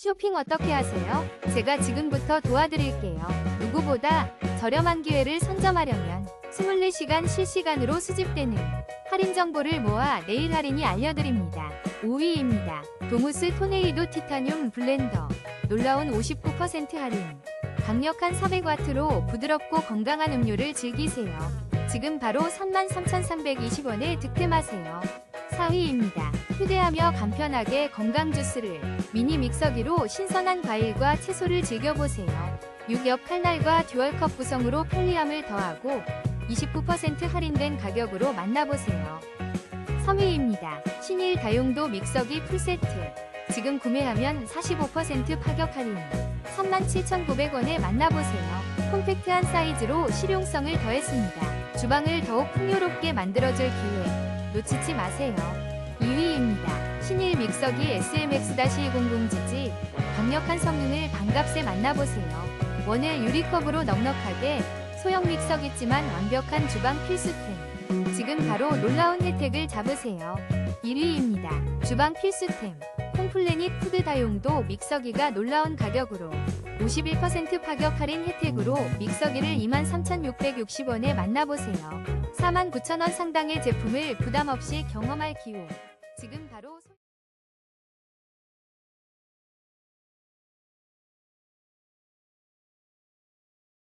쇼핑 어떻게 하세요? 제가 지금부터 도와드릴게요. 누구보다 저렴한 기회를 선점하려면 24시간 실시간으로 수집되는 할인 정보를 모아 내일 할인이 알려드립니다. 5위입니다. 도무스 토네이도 티타늄 블렌더. 놀라운 59% 할인. 강력한 400와트로 부드럽고 건강한 음료를 즐기세요. 지금 바로 33,320원에 득템하세요. 4위입니다. 휴대하며 간편하게 건강 주스를 미니 믹서기로 신선한 과일과 채소를 즐겨보세요. 6옆 칼날과 듀얼컵 구성으로 편리함을 더하고 29% 할인된 가격으로 만나보세요. 3위입니다. 신일 다용도 믹서기 풀세트. 지금 구매하면 45% 파격 할인. 37,900원에 만나보세요. 콤팩트한 사이즈로 실용성을 더했습니다. 주방을 더욱 풍요롭게 만들어줄 기회. 놓치지 마세요. 2위입니다. 신일 믹서기 SMX-200GG. 강력한 성능을 반값에 만나보세요. 원의 유리컵으로 넉넉하게 소형 믹서기지만 완벽한 주방 필수템. 지금 바로 놀라운 혜택을 잡으세요. 1위입니다. 주방 필수템. 홈플래닛 푸드 다용도 믹서기가 놀라운 가격으로 51% 파격 할인 혜택으로 믹서기를 23,660원에 만나보세요. 49,000원 상당의 제품을 부담 없이 경험할 기회. 지금 바로 손-